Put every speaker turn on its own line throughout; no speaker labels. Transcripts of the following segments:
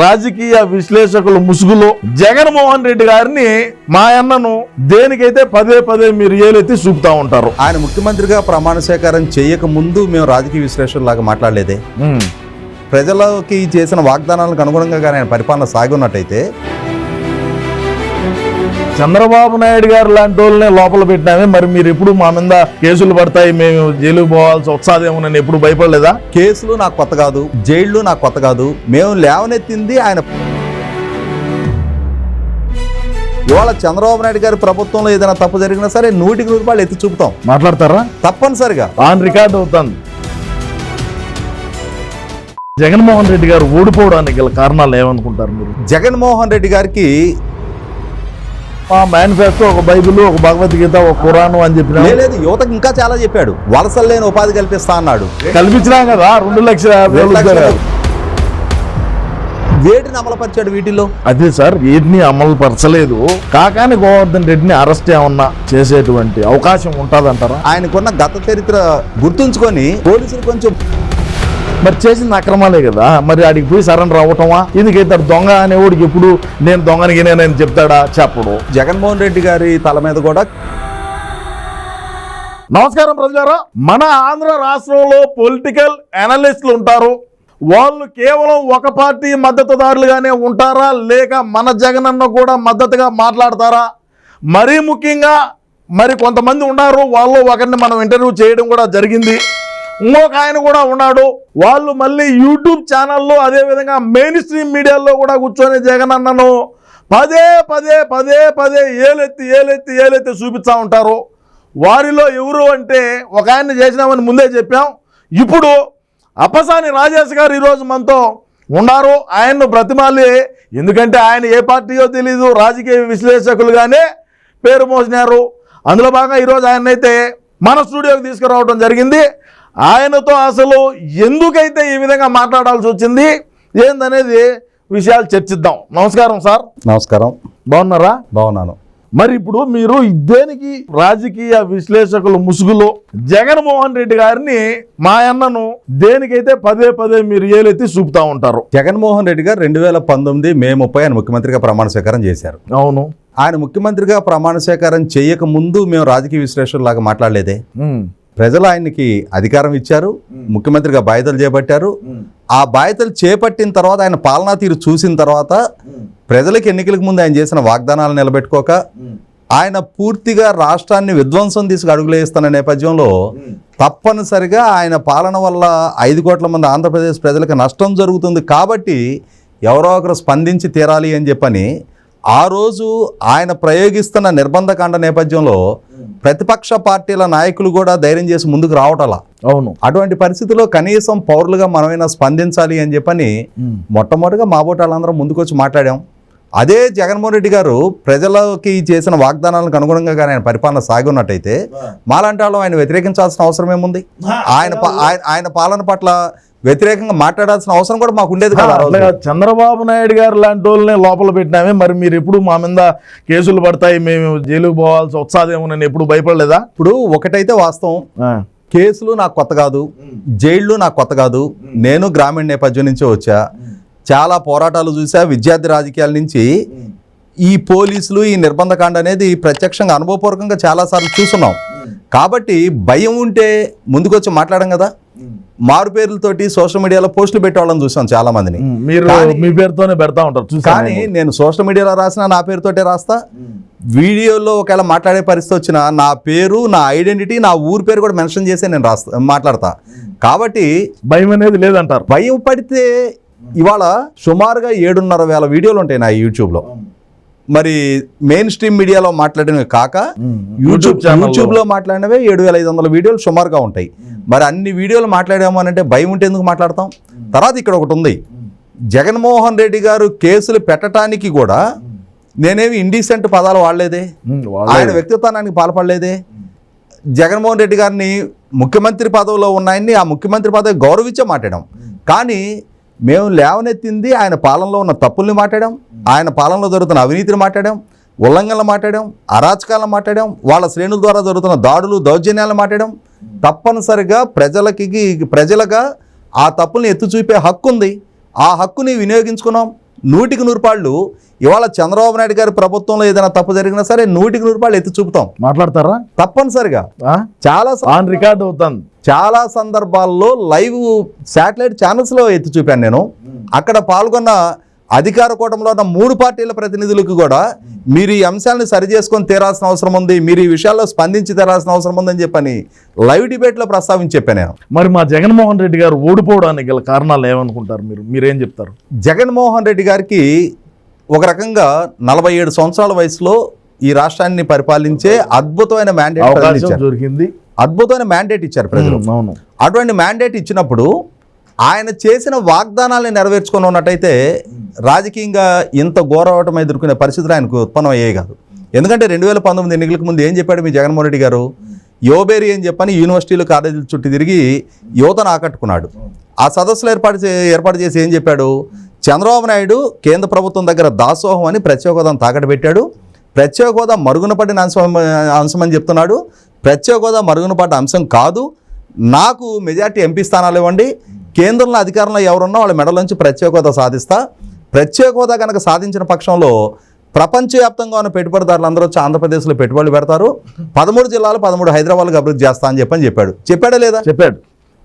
రాజకీయ విశ్లేషకుల ముసుగులో జగన్మోహన్ రెడ్డి గారిని మా అన్నను దేనికైతే పదే పదే మీరు ఏలెత్తి చూపుతా ఉంటారు
ఆయన ముఖ్యమంత్రిగా ప్రమాణ స్వీకారం చేయక ముందు మేము రాజకీయ విశ్లేషకులాగా మాట్లాడలేదే
ఉమ్.
ప్రజలకి చేసిన వాగ్దానాలకు అనుగుణంగా ఆయన పరిపాలన సాగి ఉన్నట్టయితే
చంద్రబాబు నాయుడు గారు లాంటి వాళ్ళనే లోపల పెట్టినామే. మరి మీరు ఎప్పుడు మా మీద కేసులు పడతాయి మేము జైలుకు పోవాల్సి వస్తాదేమోనని ఎప్పుడు భయపడలేదా?
కేసులు నాకు కొత్త కాదు జైళ్ళు నాకు కొత్త కాదు. మేము లేవనెత్తింది ఆయన. ఇవాళ చంద్రబాబు నాయుడు గారి ప్రభుత్వంలో ఏదైనా తప్పు జరిగినా సరే నూటికి నూరు రూపాయలు ఎత్తి చూపుతాం.
మాట్లాడతారా?
తప్పనిసరిగా.
ఆన్ రికార్డ్ అవుతుంది జగన్మోహన్ రెడ్డి గారు ఓడిపోవడానికి గల కారణాలు ఏమనుకుంటారు మీరు?
జగన్మోహన్ రెడ్డి గారికి
మా మేనిఫెస్టో ఒక బైబిల్ ఒక భగవద్గీత ఒక ఖురాను అని చెప్పిన.
లేదు యువతకు ఇంకా చాలా చెప్పాడు. వలసలు లేని ఉపాధి కల్పిస్తా అన్నాడు.
కల్పించినాం కదా రెండు లక్షల.
వేటిని అమలుపరిచాడు వీటిలో
అదే సార్ వీటిని అమలు పరచలేదు కాకాని గోవర్ధన్ రెడ్డిని అరెస్ట్ ఏమన్నా చేసేటువంటి అవకాశం ఉంటుందంటారా?
ఆయనకున్న గత చరిత్ర గుర్తుంచుకొని పోలీసులు కొంచెం
మరి చేసిన అక్రమాలే కదా. మరి ఆడికి పోయి సరెండర్ అవ్వటమా ఎందుకైతే దొంగ అనేవాడికి ఎప్పుడు నేను దొంగనికి నేనని చెప్తాడా? చెప్పడు.
జగన్మోహన్ రెడ్డి గారి తల మీద కూడా
నమస్కారం ప్రజలారా. మన ఆంధ్ర రాష్ట్రంలో పొలిటికల్ అనలిస్టులు ఉంటారు. వాళ్ళు కేవలం ఒక పార్టీ మద్దతుదారులుగానే ఉంటారా? లేక మన జగనన్న కూడా మద్దతుగా మాట్లాడతారా? మరీ ముఖ్యంగా మరి కొంతమంది ఉన్నారు. వాళ్ళు ఒకరిని మనం ఇంటర్వ్యూ చేయడం కూడా జరిగింది. ఇంకొక ఆయన కూడా ఉన్నాడు. వాళ్ళు మళ్ళీ యూట్యూబ్ ఛానల్లో అదేవిధంగా మెయిన్ స్ట్రీమ్ మీడియాలో కూడా కూర్చొని జగన్ అన్నను పదే పదే పదే పదే ఏలెత్తి ఏలెత్తి ఏలెత్తి చూపిస్తూ ఉంటారు. వారిలో ఎవరు అంటే ఒక ఆయన్ని చేసినామని ముందే చెప్పాం. ఇప్పుడు అప్పసాని రాజేష్ గారు ఈరోజు మనతో ఉన్నారు. ఆయన్ను బ్రతిమాలి. ఎందుకంటే ఆయన ఏ పార్టీయో తెలీదు. రాజకీయ విశ్లేషకులుగానే పేరు మోసినారు. అందులో భాగంగా ఈరోజు ఆయన్నైతే మన స్టూడియోకి తీసుకురావడం జరిగింది. ఆయనతో అసలు ఎందుకైతే ఈ విధంగా మాట్లాడాల్సి వచ్చింది ఏందనేది విషయాలు చర్చిద్దాం. నమస్కారం సార్.
నమస్కారం.
బాగున్నారా?
బాగున్నాను.
మరి ఇప్పుడు మీరు దేనికి రాజకీయ విశ్లేషకుల ముసుగులో జగన్మోహన్ రెడ్డి గారిని మా అన్నను దేనికైతే పదే పదే మీరు ఏలెత్తి చూపుతా ఉంటారు?
జగన్మోహన్ రెడ్డి గారు రెండు వేల పంతొమ్మిది మే ముప్పై ఆయన ముఖ్యమంత్రిగా ప్రమాణ స్వీకారం చేశారు.
అవును.
ఆయన ముఖ్యమంత్రిగా ప్రమాణ స్వీకారం చేయక ముందు మేము రాజకీయ విశ్లేషకులాగా మాట్లాడలేదే. ప్రజలు ఆయనకి అధికారం ఇచ్చారు ముఖ్యమంత్రిగా బాధ్యతలు చేపట్టారు. ఆ బాధ్యతలు చేపట్టిన తర్వాత ఆయన పాలనా తీరు చూసిన తర్వాత ప్రజలకు ఎన్నికలకు ముందు ఆయన చేసిన వాగ్దానాలు నిలబెట్టుకోక ఆయన పూర్తిగా రాష్ట్రాన్ని విధ్వంసం తీసుకు అడుగులేస్తున్న నేపథ్యంలో తప్పనిసరిగా ఆయన పాలన వల్ల ఐదు కోట్ల మంది ఆంధ్రప్రదేశ్ ప్రజలకు నష్టం జరుగుతుంది కాబట్టి ఎవరో ఒకరు స్పందించి తీరాలి అని చెప్పని ఆ రోజు ఆయన ప్రయోగిస్తున్న నిర్బంధకాండ నేపథ్యంలో ప్రతిపక్ష పార్టీల నాయకులు కూడా ధైర్యం చేసి ముందుకు రావటలా
అవును.
అటువంటి పరిస్థితిలో కనీసం పౌరులుగా మనమైనా స్పందించాలి అని చెప్పని మొట్టమొదటిగా మా బోటాలందరం ముందుకొచ్చి మాట్లాడాం. అదే జగన్మోహన్ రెడ్డి గారు ప్రజలకి చేసిన వాగ్దానాలకు అనుగుణంగా కానీ ఆయన పరిపాలన సాగి ఉన్నట్టయితే మాలాంటి వాళ్ళం ఆయన వ్యతిరేకించాల్సిన అవసరం ఏముంది ఆయన ఆయన పాలన పట్ల వ్యతిరేకంగా మాట్లాడాల్సిన అవసరం కూడా మాకు ఉండేది కదా
చంద్రబాబు నాయుడు గారు లాంటి వాళ్ళనే లోపల పెట్టినామే. మరి మీరు ఎప్పుడు మా మీద కేసులు పడతాయి? మేము జైలుకు పోవాల్సి వస్తాదేమోనని ఎప్పుడు భయపడలేదా?
ఇప్పుడు ఒకటైతే వాస్తవం. కేసులు నాకు కొత్త కాదు. జైళ్ళు నాకు కొత్త కాదు. నేను గ్రామీణ నేపథ్యం నుంచి వచ్చా. చాలా పోరాటాలు చూసా. విద్యార్థి రాజకీయాల నుంచి ఈ పోలీసులు ఈ నిర్బంధకాండ అనేది ప్రత్యక్షంగా అనుభవపూర్వకంగా చాలాసార్లు చూస్తున్నాం. కాబట్టి భయం ఉంటే ముందుకొచ్చి మాట్లాడడం కదా. మారు పేర్లతోటి సోషల్ మీడియాలో పోస్టులు పెట్టేవాళ్ళని చూసాం చాలా మందిని
మీరు మీ పేరుతోనే పెడతా ఉంటారు చూసాను
కానీ
నేను.
నేను సోషల్ మీడియాలో రాసిన నా పేరుతోటే రాస్తా. వీడియోలో ఒకవేళ మాట్లాడే పరిస్థితి వచ్చినా నా పేరు నా ఐడెంటిటీ నా ఊరి పేరు కూడా మెన్షన్ చేసే నేను రాస్తా మాట్లాడతా. కాబట్టి
భయం అనేది లేదంటారు.
భయం పడితే ఇవాళ సుమారుగా ఏడున్నర వేల వీడియోలు ఉంటాయి నా యూట్యూబ్లో మరి మెయిన్ స్ట్రీమ్ మీడియాలో మాట్లాడినవి కాక యూట్యూబ్. యూట్యూబ్లో మాట్లాడినవే ఏడు వేల ఐదు వందల వీడియోలు సుమారుగా ఉంటాయి. మరి అన్ని వీడియోలు మాట్లాడాము అని అంటే భయం ఉంటే ఎందుకు మాట్లాడతాం? తర్వాత ఇక్కడ ఒకటి ఉంది. జగన్మోహన్ రెడ్డి గారు కేసులు పెట్టడానికి కూడా నేనేమి ఇండీసెంట్ పదాలు వాడలేదే. ఆయన వ్యక్తిత్వానికి పాల్పడలేదే? జగన్మోహన్ రెడ్డి గారిని ముఖ్యమంత్రి పదవిలో ఉన్నాయని ఆ ముఖ్యమంత్రి పదవి గౌరవించే మాట్లాడాం. కానీ మేము లేవనెత్తింది ఆయన పాలనలో ఉన్న తప్పుల్ని మాట్లాడాం ఆయన పాలనలో జరుగుతున్న అవినీతిని మాట్లాడాం ఉల్లంఘనలు మాట్లాడాం అరాచకాలను మాట్లాడాం వాళ్ళ శ్రేణుల ద్వారా జరుగుతున్న దాడులు దౌర్జన్యాలు మాట్లాడాం. తప్పనిసరిగా ప్రజలకి ప్రజలుగా ఆ తప్పుల్ని ఎత్తి చూపే హక్కు ఉంది ఆ హక్కుని వినియోగించుకున్నాం. నూటికి నూరు పాళ్ళు. ఇవాళ చంద్రబాబు నాయుడు గారి ప్రభుత్వంలో ఏదైనా తప్పు జరిగినా సరే నూటికి నూరు పాళ్ళు ఎత్తి చూపుతాం.
మాట్లాడతారా?
తప్పనిసరిగా? చాలా
ఆన్ రికార్డ్ అవుతుంది
చాలా సందర్భాల్లో లైవ్ శాటిలైట్ ఛానల్స్లో ఎత్తి చూపాను నేను. అక్కడ పాల్గొన్న అధికార కూటమిలో ఉన్న మూడు పార్టీల ప్రతినిధులకు కూడా మీరు ఈ అంశాలను సరి చేసుకొని తీరాల్సిన అవసరం ఉంది మీరు ఈ విషయాల్లో స్పందించి తీరాల్సిన అవసరం ఉందని చెప్పని లైవ్ డిబేట్లో ప్రస్తావించి చెప్పాను
మరి మా జగన్మోహన్ రెడ్డి గారు ఓడిపోవడానికి గల కారణాలు ఏమనుకుంటారు మీరు? మీరేం చెప్తారు?
జగన్మోహన్ రెడ్డి గారికి ఒక రకంగా నలభై ఏడు సంవత్సరాల వయసులో ఈ రాష్ట్రాన్ని పరిపాలించే అద్భుతమైన మ్యాండేట్
దొరికింది.
అద్భుతమైన మ్యాండేట్ ఇచ్చారు ప్రజలు.
అవును.
అటువంటి మ్యాండేట్ ఇచ్చినప్పుడు ఆయన చేసిన వాగ్దానాలను నెరవేర్చుకొని ఉన్నట్టయితే రాజకీయంగా ఇంత ఘోరవటం ఎదుర్కొనే పరిస్థితులు ఆయనకు ఉత్పన్నం అయ్యే కాదు. ఎందుకంటే రెండు వేల పంతొమ్మిది ఎన్నికలకు ముందు ఏం చెప్పాడు మీ జగన్మోహన్ రెడ్డి గారు? యువబేరి అని చెప్పని యూనివర్సిటీలు కాలేజీల చుట్టూ తిరిగి యువతను ఆకట్టుకున్నాడు. ఆ సదస్సులు ఏర్పాటు చే ఏర్పాటు చేసి ఏం చెప్పాడు? చంద్రబాబు నాయుడు కేంద్ర ప్రభుత్వం దగ్గర దాసోహం అని ప్రత్యేక హోదాను తాకట్టు పెట్టాడు. ప్రత్యేక హోదా మరుగున పడిన అంశం అంశం అని చెప్తున్నాడు. ప్రత్యేక హోదా మరుగున పడ్డ అంశం కాదు. నాకు మెజార్టీ ఎంపీ స్థానాలు ఇవ్వండి. కేంద్రంలో అధికారంలో ఎవరున్నా వాళ్ళ మెడలోంచి ప్రత్యేక హోదా సాధిస్తా. ప్రత్యేక హోదా కనుక సాధించిన పక్షంలో ప్రపంచవ్యాప్తంగా ఉన్న పెట్టుబడిదారులు అందరూ వచ్చి ఆంధ్రప్రదేశ్లో పెట్టుబడులు పెడతారు. పదమూడు జిల్లాలు పదమూడు హైదరాబాద్కి అభివృద్ధి చేస్తా అని చెప్పని చెప్పాడు. చెప్పాడా లేదా?
చెప్పాడు.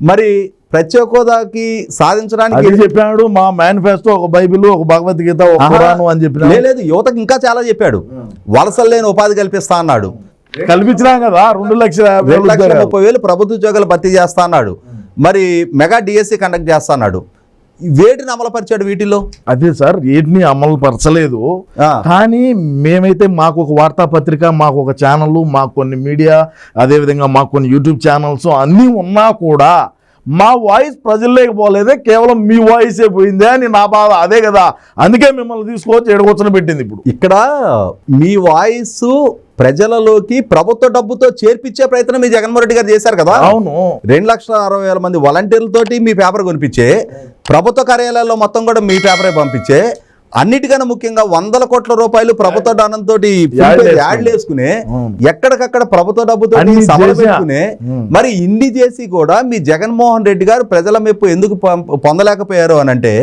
మరి ప్రత్యేక హోదాకి సాధించడానికి
చెప్పాడు మా మేనిఫెస్టో ఒక బైబిల్ ఒక భగవద్గీత ఒక అని చెప్పిన.
లే- లేదు యువతకు ఇంకా చాలా చెప్పాడు. వలసలు లేని ఉపాధి కల్పిస్తా అన్నాడు.
కల్పించినాం కదా రెండు లక్షల.
ముప్పై వేలు ప్రభుత్వ ఉద్యోగాలు భర్తీ చేస్తా అన్నాడు. మరి మెగా డిఎస్సి కండక్ట్ చేస్తా అన్నాడు వేటిని అమలుపరిచాడు వీటిలో
అదే సార్ వీటిని అమలు పరచలేదు కానీ మేమైతే మాకు ఒక వార్తాపత్రిక మాకు ఒక ఛానల్ మాకు కొన్ని మీడియా అదేవిధంగా మాకు కొన్ని యూట్యూబ్ ఛానల్స్ అన్నీ ఉన్నా కూడా మా వాయిస్ ప్రజల్లోకి పోలేదే కేవలం మీ వాయిసే పోయిందే అని నా బాధ. అదే కదా. అందుకే మిమ్మల్ని తీసుకొచ్చి ఎడగొచ్చన పెట్టింది ఇప్పుడు.
ఇక్కడ మీ వాయిస్ ప్రజలలోకి ప్రభుత్వ డబ్బుతో చేర్పించే ప్రయత్నం మీ జగన్మోహన్ రెడ్డి గారు చేశారు కదా.
అవును.
రెండు లక్షల అరవై వేల మంది వాలంటీర్లతోటి మీ పేపర్ కొనిపించే ప్రభుత్వ కార్యాలయాల్లో మొత్తం కూడా మీ పేపరే పంపించే అన్నిటికన్నా ముఖ్యంగా వందల కోట్ల రూపాయలు ప్రభుత్వ
యాడ్లు
యాడ్లు వేసుకునే. ఎక్కడికక్కడ ప్రభుత్వ డబ్బుతో సభలు. పెట్టుకునే. మరి ఇన్ని చేసి కూడా మీ జగన్మోహన్ రెడ్డి గారు ప్రజల మెప్పు ఎందుకు పొందలేకపోయారు అని అంటే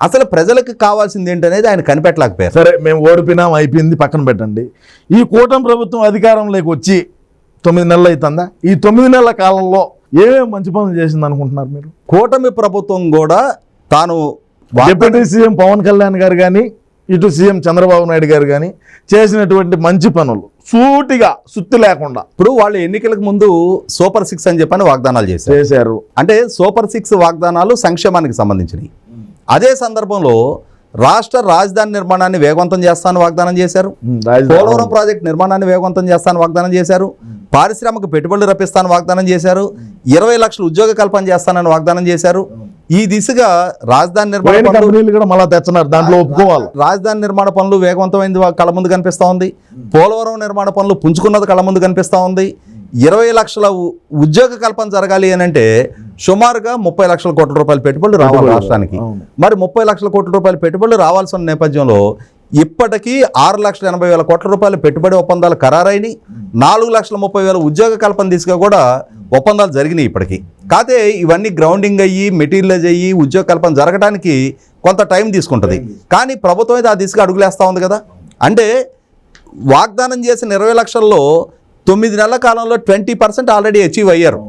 అసలు ప్రజలకు కావాల్సింది ఏంటనేది ఆయన కనిపెట్టలేకపోయారు
సరే మేము ఓడిపోయినాం అయిపోయింది పక్కన పెట్టండి ఈ కూటమి ప్రభుత్వం అధికారంలోకి వచ్చి తొమ్మిది నెలలు అవుతుందా ఈ తొమ్మిది నెలల కాలంలో ఏమేమి మంచి పనులు చేసింది అనుకుంటున్నారు మీరు
కూటమి ప్రభుత్వం కూడా తాను
డిప్యూటీ సీఎం పవన్ కళ్యాణ్ గారు కానీ ఇటు సీఎం చంద్రబాబు నాయుడు గారు కానీ చేసినటువంటి మంచి పనులు సూటిగా సుత్తి లేకుండా.
ఇప్పుడు వాళ్ళు ఎన్నికలకు ముందు సూపర్ సిక్స్ అని చెప్పని వాగ్దానాలు చేశారు.
చేశారు.
అంటే సూపర్ సిక్స్ వాగ్దానాలు సంక్షేమానికి సంబంధించినవి. అదే సందర్భంలో రాష్ట్ర రాజధాని నిర్మాణాన్ని వేగవంతం చేస్తానని వాగ్దానం చేశారు. పోలవరం ప్రాజెక్ట్ నిర్మాణాన్ని వేగవంతం చేస్తానని వాగ్దానం చేశారు. పారిశ్రామిక పెట్టుబడులు రప్పిస్తానని వాగ్దానం చేశారు. ఇరవై లక్షల ఉద్యోగ కల్పన చేస్తానని వాగ్దానం చేశారు. ఈ దిశగా రాజధాని నిర్మాణ పనులు
కూడా మళ్ళీ తెచ్చన్నారు దాంట్లో ఒప్పుకోవాలి.
రాజధాని నిర్మాణ పనులు వేగవంతమైంది కళ్ళ ముందు కనిపిస్తూ ఉంది. పోలవరం నిర్మాణ పనులు పుంజుకున్నది కళ్ళ ముందు కనిపిస్తూ ఉంది. ఇరవై లక్షల ఉద్యోగ కల్పన జరగాలి అని అంటే సుమారుగా ముప్పై లక్షల కోట్ల రూపాయల పెట్టుబడులు రావాలి రాష్ట్రానికి. మరి ముప్పై లక్షల కోట్ల రూపాయల పెట్టుబడులు రావాల్సిన నేపథ్యంలో ఇప్పటికీ ఆరు లక్షల ఎనభై వేల కోట్ల రూపాయల పెట్టుబడి ఒప్పందాలు ఖరారైనవి నాలుగు లక్షల ముప్పై వేల ఉద్యోగ కల్పన దిశగా కూడా ఒప్పందాలు జరిగినాయి ఇప్పటికీ. కాకపోతే ఇవన్నీ గ్రౌండింగ్ అయ్యి మెటీరియలైజ్ అయ్యి ఉద్యోగ కల్పన జరగడానికి కొంత టైం తీసుకుంటుంది. కానీ ప్రభుత్వం అయితే ఆ దిశగా అడుగులేస్తూ ఉంది కదా. అంటే వాగ్దానం చేసిన ఇరవై లక్షల్లో తొమ్మిది నెలల కాలంలో ట్వంటీ పర్సెంట్ ఆల్రెడీ అచీవ్ అయ్యారు.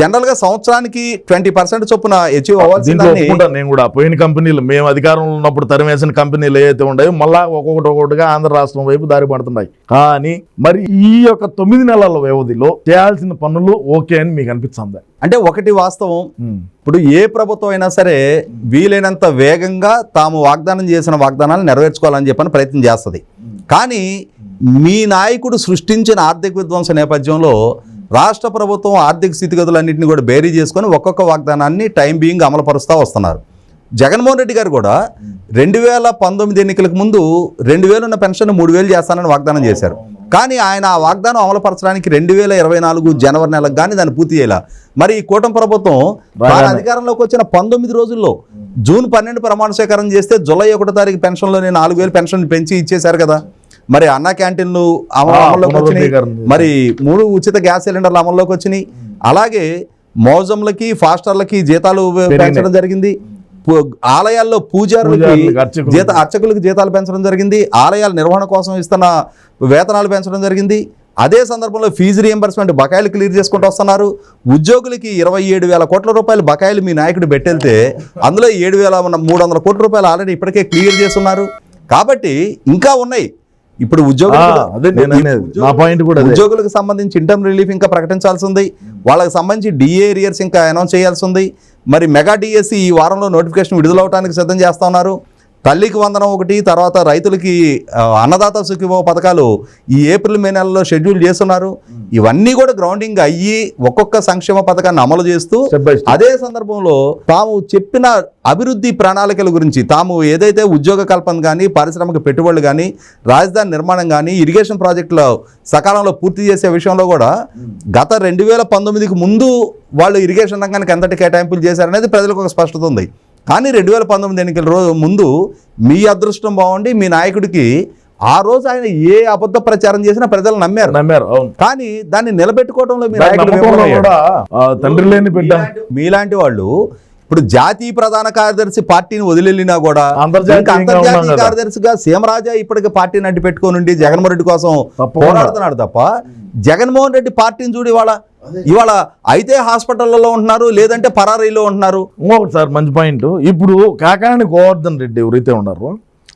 జనరల్గా సంవత్సరానికి ట్వంటీ పర్సెంట్ చొప్పున అచీవ్ అవ్వాల్సిందని
నేను కూడా. పోయిన కంపెనీలు మేము అధికారంలో ఉన్నప్పుడు తరిమేసిన కంపెనీలు ఏవైతే ఉన్నాయో మళ్ళా ఒక్కొక్కటి ఒక్కొక్కటిగా ఆంధ్ర రాష్ట్రం వైపు దారి పడుతున్నాయి. కానీ మరి ఈ యొక్క తొమ్మిది నెలల వ్యవధిలో చేయాల్సిన పనులు ఓకే అని మీకు అనిపిస్తుంది?
అంటే ఒకటి వాస్తవం. ఇప్పుడు ఏ ప్రభుత్వం అయినా సరే వీలైనంత వేగంగా తాము వాగ్దానం చేసిన వాగ్దానాలు నెరవేర్చుకోవాలని చెప్పని ప్రయత్నం చేస్తుంది. కానీ మీ నాయకుడు సృష్టించిన ఆర్థిక విధ్వంస నేపథ్యంలో రాష్ట్ర ప్రభుత్వం ఆర్థిక స్థితిగతులన్నింటినీ కూడా బేరీ చేసుకొని ఒక్కొక్క వాగ్దానాన్ని టైం బీయింగ్ అమలుపరుస్తూ వస్తున్నారు. జగన్మోహన్ రెడ్డి గారు కూడా రెండు వేల పంతొమ్మిది ఎన్నికలకు ముందు రెండు వేలు ఉన్న పెన్షన్ మూడు వేలు చేస్తానని వాగ్దానం చేశారు. కానీ ఆయన ఆ వాగ్దానం అమలుపరచడానికి రెండు వేల ఇరవై నాలుగు జనవరి నెలకు కానీ దాన్ని పూర్తి చేయాల. మరి ఈ కూటమి ప్రభుత్వం
రాగానే.
అధికారంలోకి వచ్చిన పంతొమ్మిది రోజుల్లో జూన్ పన్నెండు ప్రమాణ స్వీకారం చేస్తే జూలై ఒకటో తారీఖు పెన్షన్లోనే నాలుగు వేలు పెన్షన్ పెంచి ఇచ్చేశారు కదా. మరి అన్న క్యాంటీన్లు అమల్లోకి వచ్చినాయి. మరి మూడు ఉచిత గ్యాస్ సిలిండర్లు అమల్లోకి వచ్చినాయి. అలాగే మౌజంలకి ఫాస్టర్లకి జీతాలు పెంచడం జరిగింది. ఆలయాల్లో పూజారులకి. జీత అర్చకులకు జీతాలు పెంచడం జరిగింది. ఆలయాల నిర్వహణ కోసం ఇస్తున్న వేతనాలు పెంచడం జరిగింది. అదే సందర్భంలో ఫీజు రియంబర్స్మెంట్ బకాయిలు క్లియర్ చేసుకుంటూ వస్తున్నారు. ఉద్యోగులకి ఇరవై ఏడు వేల కోట్ల రూపాయలు బకాయిలు మీ నాయకుడు పెట్టెళ్తే అందులో ఏడు వేల మూడు వందల కోట్ల రూపాయలు ఆల్రెడీ ఇప్పటికే క్లియర్ చేస్తున్నారు కాబట్టి ఇంకా ఉన్నాయి. ఇప్పుడు ఉద్యోగులు
పాయింట్ కూడా
ఉద్యోగులకు సంబంధించి ఇంటర్మ్ రిలీఫ్ ఇంకా ప్రకటించాల్సి ఉంది. వాళ్ళకి సంబంధించి డిఏ ఏరియర్స్ ఇంకా అనౌన్స్ చేయాల్సి ఉంది. మరి మెగా డిఎస్సి ఈ వారంలో నోటిఫికేషన్ విడుదలవడానికి సిద్ధం చేస్తా ఉన్నారు. తల్లికి వందనం ఒకటి తర్వాత రైతులకి అన్నదాత సుఖివో పథకాలు ఈ ఏప్రిల్ మే నెలలో షెడ్యూల్ చేస్తున్నారు. ఇవన్నీ కూడా గ్రౌండింగ్ అయ్యి ఒక్కొక్క సంక్షేమ పథకాన్ని అమలు చేస్తూ. అదే సందర్భంలో తాము చెప్పిన అభివృద్ధి ప్రణాళికల గురించి తాము ఏదైతే ఉద్యోగ కల్పన కానీ పారిశ్రామిక పెట్టుబడులు కానీ రాజధాని నిర్మాణం కానీ ఇరిగేషన్ ప్రాజెక్టులు సకాలంలో పూర్తి చేసే విషయంలో కూడా గత రెండు వేల పంతొమ్మిదికి ముందు వాళ్ళు ఇరిగేషన్ రంగానికి ఎంతటి కేటాయింపులు చేశారనేది ప్రజలకు ఒక స్పష్టత ఉంది. కానీ రెండు వేల పంతొమ్మిది ఎన్నికల రోజు ముందు మీ అదృష్టం బాగుండి మీ నాయకుడికి ఆ రోజు ఆయన ఏ అబద్ధ ప్రచారం చేసినా ప్రజలు నమ్మారు
నమ్మారు
కానీ దాన్ని నిలబెట్టుకోవడంలో
తండ్రి లేని బిడ్డ
మీలాంటి వాళ్ళు ఇప్పుడు జాతీయ ప్రధాన కార్యదర్శి పార్టీని వదిలినా కూడా అంతర్జాతీయ. కార్యదర్శిగా సీమరాజా ఇప్పటికి పార్టీని అడ్డు పెట్టుకొని ఉండి జగన్మోహన్ రెడ్డి కోసం. పోరాడుతున్నాడు తప్ప జగన్మోహన్ రెడ్డి పార్టీని చూడు ఇవాళ ఇవాళ అయితే హాస్పిటల్లో ఉంటున్నారు లేదంటే పరారీలో ఉంటున్నారు.
ఇంకొకటి సార్ మంచి పాయింట్. ఇప్పుడు కాకాని గోవర్ధన్ రెడ్డి ఎవరైతే ఉన్నారో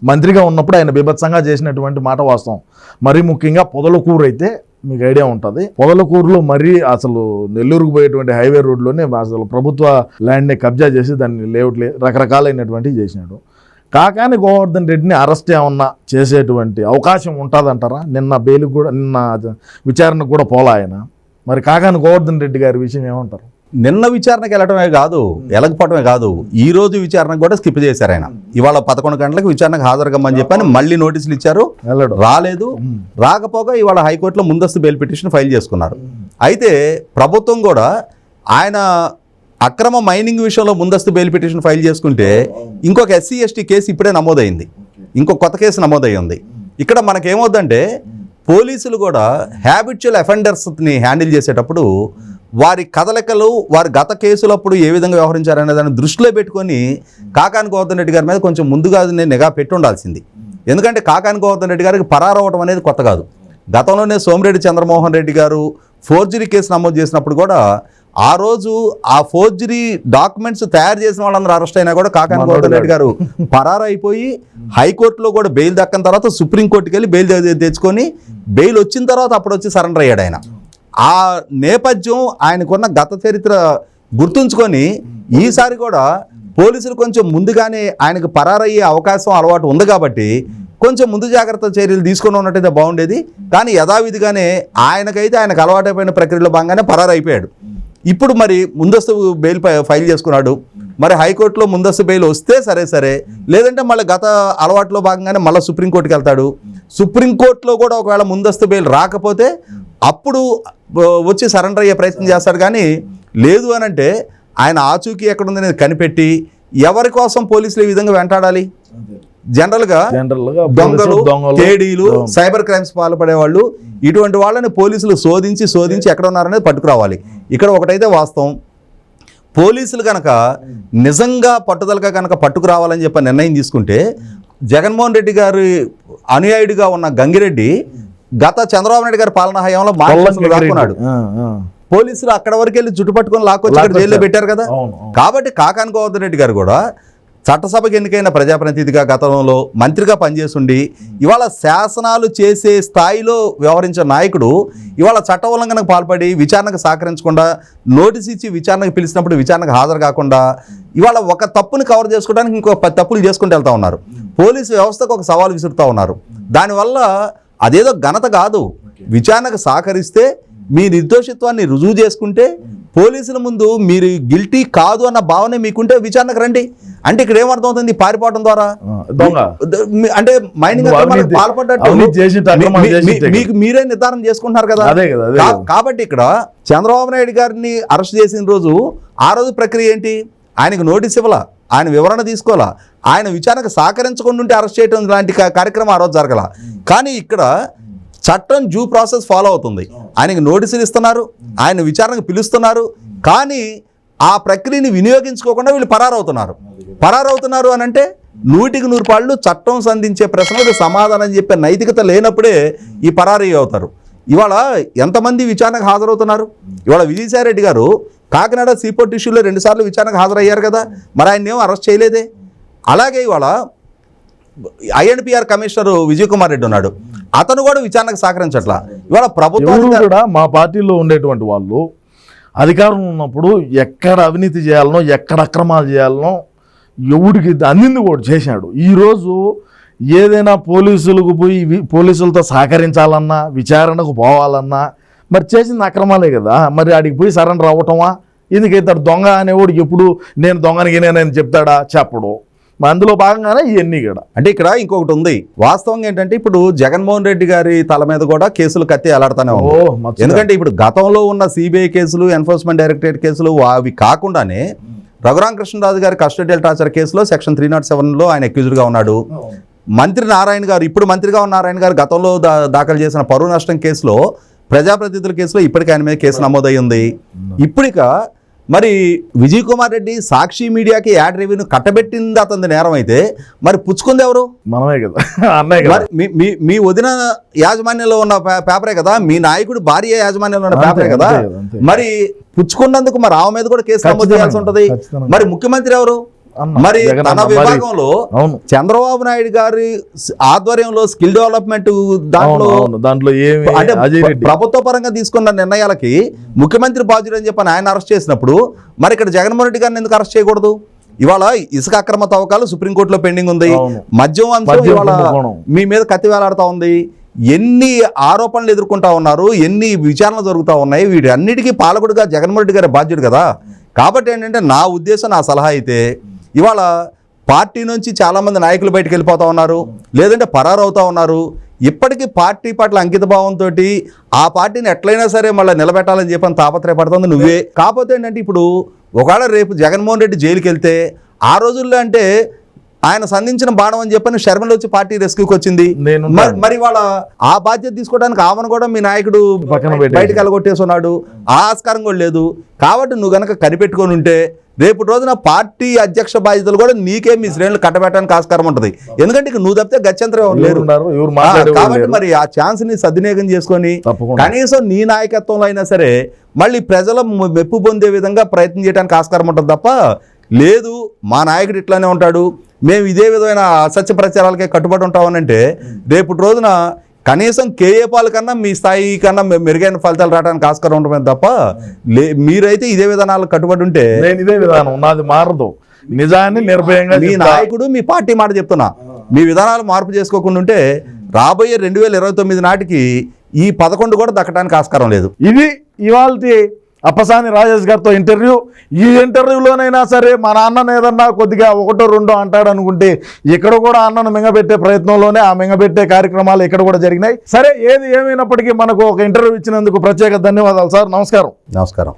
మంత్రిగా ఉన్నప్పుడు ఆయన బీభత్సంగా చేసినటువంటి మాట వాస్తవం. మరీ ముఖ్యంగా పొదలకూరు అయితే మీకు ఐడియా ఉంటుంది. పొదలకూరులో మరీ అసలు నెల్లూరుకు పోయేటువంటి హైవే రోడ్లోనే అసలు ప్రభుత్వ ల్యాండ్ని కబ్జా చేసి దాన్ని లేఅవుట్ రకరకాలైనటువంటివి చేసినాడు. కాకాని గోవర్ధన్ రెడ్డిని అరెస్ట్ ఏమన్నా చేసేటువంటి అవకాశం ఉంటుందంటారా? నిన్న బెయిల్కి కూడా నిన్న విచారణకు కూడా పోలా ఆయన. మరి కాకాని గోవర్ధన్ రెడ్డి గారి విషయం ఏమంటారు?
నిన్న విచారణకు వెళ్ళటమే కాదు వెళ్ళకపోవటమే కాదు ఈ రోజు విచారణకు కూడా స్కిప్ చేశారు ఆయన. ఇవాళ పదకొండు గంటలకు విచారణకు హాజరుగమ్మని చెప్పని మళ్ళీ నోటీసులు ఇచ్చారు. రాలేదు. రాకపోగా ఇవాళ హైకోర్టులో ముందస్తు బెయిల్ పిటిషన్ ఫైల్ చేసుకున్నారు. అయితే ప్రభుత్వం కూడా ఆయన అక్రమ మైనింగ్ విషయంలో ముందస్తు బెయిల్ పిటిషన్ ఫైల్ చేసుకుంటే ఇంకొక ఎస్సీ ఎస్టీ కేసు ఇప్పుడే నమోదైంది. ఇంకొక కొత్త కేసు నమోదై ఉంది ఇక్కడ మనకేమవుద్దంటే పోలీసులు కూడా హ్యాబిచువల్ అఫెండర్స్ని హ్యాండిల్ చేసేటప్పుడు వారి కదలికలు వారి గత కేసులప్పుడు ఏ విధంగా వ్యవహరించారనే దాన్ని దృష్టిలో పెట్టుకొని కాకాని గోవర్ధన్ రెడ్డి గారి మీద కొంచెం ముందుగా నిఘా పెట్టి ఉండాల్సింది. ఎందుకంటే కాకాని గోవర్ధన్ రెడ్డి గారికి పరారవటం అనేది కొత్త కాదు. గతంలోనే సోమిరెడ్డి చంద్రమోహన్ రెడ్డి గారు ఫోర్జరీ కేసు నమోదు చేసినప్పుడు కూడా ఆ రోజు ఆ ఫోర్జరీ డాక్యుమెంట్స్ తయారు చేసిన వాళ్ళందరూ అరెస్ట్ అయినా కూడా కాకాని గోవర్ధన్ రెడ్డి గారు పరారైపోయి హైకోర్టులో కూడా బెయిల్ దక్కన తర్వాత సుప్రీంకోర్టుకి వెళ్ళి బెయిల్ తెచ్చుకొని బెయిల్ వచ్చిన తర్వాత అప్పుడు వచ్చి సరెండర్ అయ్యాడు ఆయన. ఆ నేపథ్యం ఆయనకున్న గత చరిత్ర గుర్తుంచుకొని ఈసారి కూడా పోలీసులు కొంచెం ముందుగానే ఆయనకు పరారయ్యే అవకాశం అలవాటు ఉంది కాబట్టి కొంచెం ముందు జాగ్రత్త చర్యలు తీసుకొని ఉన్నట్టయితే బాగుండేది. కానీ యథావిధిగానే ఆయనకైతే ఆయనకు అలవాటైపోయిన ప్రక్రియలో భాగంగానే పరారైపోయాడు. ఇప్పుడు మరి ముందస్తు బెయిల్ ఫైల్ చేసుకున్నాడు. మరి హైకోర్టులో ముందస్తు బెయిల్ వస్తే సరే సరే. లేదంటే మళ్ళీ గత అలవాట్లో భాగంగానే మళ్ళీ సుప్రీంకోర్టుకి వెళ్తాడు. సుప్రీంకోర్టులో కూడా ఒకవేళ ముందస్తు బెయిల్ రాకపోతే అప్పుడు వచ్చి సరెండర్ అయ్యే ప్రయత్నం చేస్తాడు. కానీ లేదు అని అంటే ఆయన ఆచూకీ ఎక్కడుంది కనిపెట్టి ఎవరి కోసం పోలీసులు ఈ విధంగా వెంటాడాలి? జనరల్గా దొంగలు కేడీలు. సైబర్ క్రైమ్స్ పాల్పడే వాళ్ళు ఇటువంటి వాళ్ళని పోలీసులు శోధించి శోధించి ఎక్కడ ఉన్నారనేది పట్టుకురావాలి. ఇక్కడ ఒకటైతే వాస్తవం. పోలీసులు కనుక నిజంగా పట్టుదలగా కనుక పట్టుకురావాలని చెప్పి నిర్ణయం తీసుకుంటే జగన్మోహన్ రెడ్డి గారి అనుయాయుడిగా ఉన్న గంగిరెడ్డి గత చంద్రబాబు నాయుడు గారి పాలనా హయాంలో మాట్లాడుతూ
ఆ.
పోలీసులు అక్కడ వరకు వెళ్ళి జుట్టు పట్టుకొని లాక్కొచ్చి. జైల్లో పెట్టారు కదా. కాబట్టి కాకాని గోవర్ధన్ రెడ్డి గారు కూడా చట్టసభకు ఎన్నికైన ప్రజాప్రతినిధిగా గతంలో మంత్రిగా పనిచేస్తుండి ఇవాళ శాసనాలు చేసే స్థాయిలో వ్యవహరించిన నాయకుడు ఇవాళ చట్ట ఉల్లంఘనకు పాల్పడి విచారణకు సహకరించకుండా నోటీస్ ఇచ్చి విచారణకు పిలిచినప్పుడు విచారణకు హాజరు కాకుండా ఇవాళ ఒక తప్పుని కవర్ చేసుకోవడానికి ఇంకో పది తప్పులు చేసుకుంటూ వెళ్తా ఉన్నారు. పోలీసు వ్యవస్థకు ఒక సవాల్ విసురుతూ ఉన్నారు. దానివల్ల అదేదో ఘనత కాదు. విచారణకు సహకరిస్తే మీ నిర్దోషిత్వాన్ని రుజువు చేసుకుంటే పోలీసుల ముందు మీరు గిల్టీ కాదు అన్న భావన మీకుంటే విచారణకు రండి. అంటే ఇక్కడ ఏమర్థమవుతుంది పారిపోవడం ద్వారా? అంటే మైనింగ్ పాల్పడ్డట్టు మీకు మీరే నిర్ధారణ చేసుకుంటున్నారు కదా. కాబట్టి ఇక్కడ చంద్రబాబు నాయుడు గారిని అరెస్ట్ చేసిన రోజు ఆ రోజు ప్రక్రియ ఏంటి? ఆయనకు నోటీస్ ఇవ్వాల? ఆయన వివరణ తీసుకోవాలా? ఆయన విచారణకు సహకరించకుండా ఉంటే అరెస్ట్ చేయడం లాంటి కార్యక్రమం ఆ రోజు జరగల. కానీ ఇక్కడ చట్టం డ్యూ ప్రాసెస్ ఫాలో అవుతుంది. ఆయనకి నోటీసులు ఇస్తున్నారు. ఆయన విచారణకు పిలుస్తున్నారు. కానీ ఆ ప్రక్రియని వినియోగించుకోకుండా వీళ్ళు పరారవుతున్నారు. పరారవుతున్నారు అని అంటే నూటికి నూరు పాళ్ళు చట్టం సంధించే ప్రశ్నలకు సమాధానం చెప్పే నైతికత లేనప్పుడే ఈ పరారీ అవుతారు. ఇవాళ ఎంతమంది విచారణకు హాజరవుతున్నారు? ఇవాళ విజయసాయిరెడ్డి గారు కాకినాడ సీపోర్ట్ ఇష్యూలో రెండుసార్లు విచారణకు హాజరయ్యారు కదా మరి ఆయన ఏం అరెస్ట్ చేయలేదే? అలాగే ఇవాళ ఐఎన్పిఆర్ కమిషనర్ విజయ్ కుమార్ రెడ్డి ఉన్నాడు. అతను కూడా విచారణకు సహకరించట్లా? ఇవాళ ప్రభుత్వం
కూడా మా పార్టీలో ఉండేటువంటి వాళ్ళు అధికారం ఉన్నప్పుడు ఎక్కడ అవినీతి చేయాలనో ఎక్కడ అక్రమాలు చేయాలనో ఎవడికి అందింది కూడా చేశాడు. ఈరోజు ఏదైనా పోలీసులకు పోయి పోలీసులతో సహకరించాలన్నా విచారణకు పోవాలన్నా మరి చేసింది అక్రమాలే కదా. మరి ఆడికి పోయి సరెండర్ అవ్వటమా? ఎందుకైతే దొంగ అనేవాడికి ఎప్పుడు నేను దొంగనికి నేను చెప్తాడా? చెప్పడు. మరి అందులో భాగంగానే ఇవన్నీ కూడా.
అంటే ఇక్కడ ఇంకొకటి ఉంది. వాస్తవంగా ఏంటంటే ఇప్పుడు జగన్మోహన్ రెడ్డి గారి తల మీద కూడా కేసులు కత్తి ఎలాడుతూనే. ఎందుకంటే ఇప్పుడు గతంలో ఉన్న సిబిఐ కేసులు ఎన్ఫోర్స్మెంట్ డైరెక్టరేట్ కేసులు అవి కాకుండానే రఘురామ కృష్ణరాజు గారి కస్టడియల్ టార్చర్ కేసులో సెక్షన్ త్రీ నాట్ సెవెన్లో ఆయన అక్యూజ్డ్గా ఉన్నాడు. మంత్రి నారాయణ గారు ఇప్పుడు మంత్రిగా ఉన్న నారాయణ గారు గతంలో దా- దాఖలు చేసిన పరువు నష్టం కేసులో ప్రజాప్రతినిధుల కేసులో ఇప్పటికే ఆయన మీద కేసు నమోదై ఉంది ఇప్పుడిక మరి విజయ్ కుమార్ రెడ్డి సాక్షి మీడియాకి యాడ్ రెవెన్యూ కట్టబెట్టింది అతని నేరం అయితే మరి పుచ్చుకుంది ఎవరు
మనమే కదా అన్నయ్య కదా
మీ- మీ వదిన యాజమాన్యంలో ఉన్న పేపరే కదా మీ నాయకుడు భార్య యాజమాన్యంలో ఉన్న పేపరే కదా. మరి పుచ్చుకున్నందుకు మరి ఆమె మీద కూడా కేసు నమోదు చేయాల్సి ఉంటది. మరి ముఖ్యమంత్రి ఎవరు మరి తన విభాగంలో చంద్రబాబు నాయుడు గారి ఆధ్వర్యంలో స్కిల్ డెవలప్మెంట్ దాంట్లో
దాంట్లో
అంటే ప్రభుత్వ పరంగా తీసుకున్న నిర్ణయాలకి ముఖ్యమంత్రి బాధ్యుడు అని చెప్పని ఆయన అరెస్ట్ చేసినప్పుడు మరి ఇక్కడ జగన్మోహన్ రెడ్డి గారిని ఎందుకు అరెస్ట్ చేయకూడదు? ఇవాళ ఇసుక అక్రమ తవ్వకాలు సుప్రీంకోర్టులో పెండింగ్ ఉంది. మద్యం అంశం
మద్యం
ఇవాళ. మీ మీద కత్తి వేలాడుతా ఉంది. ఎన్ని ఆరోపణలు ఎదుర్కొంటా ఉన్నారు? ఎన్ని విచారణలు జరుగుతూ ఉన్నాయి? వీటి అన్నిటికీ పాలకుడిగా జగన్మోహన్ రెడ్డి గారి బాధ్యుడు కదా. కాబట్టి ఏంటంటే నా ఉద్దేశం నా సలహా అయితే ఇవాళ పార్టీ నుంచి చాలామంది నాయకులు బయటకు వెళ్ళిపోతా ఉన్నారు లేదంటే పరారు అవుతా ఉన్నారు. ఇప్పటికీ పార్టీ పట్ల అంకిత భావంతో ఆ పార్టీని ఎట్లయినా సరే మళ్ళీ నిలబెట్టాలని చెప్పని తాపత్రయపడుతుంది నువ్వే. కాకపోతే ఏంటంటే ఇప్పుడు ఒకవేళ రేపు జగన్మోహన్ రెడ్డి జైలుకి వెళ్తే ఆ రోజుల్లో అంటే ఆయన సంధించిన బాణం అని చెప్పని షర్మిల వచ్చి పార్టీ రెస్క్యూకి వచ్చింది. మరి వాళ్ళ ఆ బాధ్యత తీసుకోవడానికి ఆమెను కూడా మీ నాయకుడు. బయటకు వెళ్ళగొట్టేసి ఉన్నాడు. ఆ ఆస్కారం కూడా లేదు. కాబట్టి నువ్వు గనక కనిపెట్టుకొని ఉంటే రేపు రోజున పార్టీ అధ్యక్ష బాధ్యతలు కూడా నీకే మీ శ్రేణులు కట్టబెట్టడానికి ఆస్కారం ఉంటుంది. ఎందుకంటే ఇక నువ్వు తప్పితే గత్యంతరం లేరు. కాబట్టి మరి ఆ ఛాన్స్ని సద్వినియోగం చేసుకొని. కనీసం నీ నాయకత్వంలో అయినా సరే మళ్ళీ ప్రజల మెప్పు పొందే విధంగా ప్రయత్నం చేయడానికి ఆస్కారం ఉంటుంది తప్ప లేదు మా నాయకుడు ఇట్లానే ఉంటాడు. మేము ఇదే విధమైన అసత్య ప్రచారాలకే కట్టుబడి ఉంటామనంటే రేపు రోజున కనీసం కేఏ పాల్ కన్నా మీ స్థాయి కన్నా మెరుగైన ఫలితాలు రావడానికి ఆస్కారం ఉండమే తప్ప లే మీరైతే ఇదే విధానాలకు కట్టుబడి ఉంటే
నేను ఇదే విధానం నాది మారదు. నిజాన్ని నిర్భయంగా
మీ. నాయకుడు మీ పార్టీ మాట చెప్తున్నా. మీ విధానాలు మార్పు చేసుకోకుండా ఉంటే రాబోయే రెండు వేల ఇరవై తొమ్మిది నాటికి ఈ పదకొండు కూడా దక్కడానికి ఆస్కారం లేదు.
ఇది ఇవాళ అప్పసాని రాజేష్ గారితో ఇంటర్వ్యూ. ఈ ఇంటర్వ్యూలోనైనా సరే మా నాన్నను ఏదన్నా కొద్దిగా ఒకటో రెండో అంటాడు అనుకుంటే ఇక్కడ కూడా అన్నను మింగబెట్టే ప్రయత్నంలోనే ఆ మింగబెట్టే కార్యక్రమాలు ఇక్కడ కూడా జరిగినాయి. సరే ఏది ఏమైనప్పటికీ మనకు ఒక ఇంటర్వ్యూ ఇచ్చినందుకు ప్రత్యేక ధన్యవాదాలు సార్. నమస్కారం.
నమస్కారం.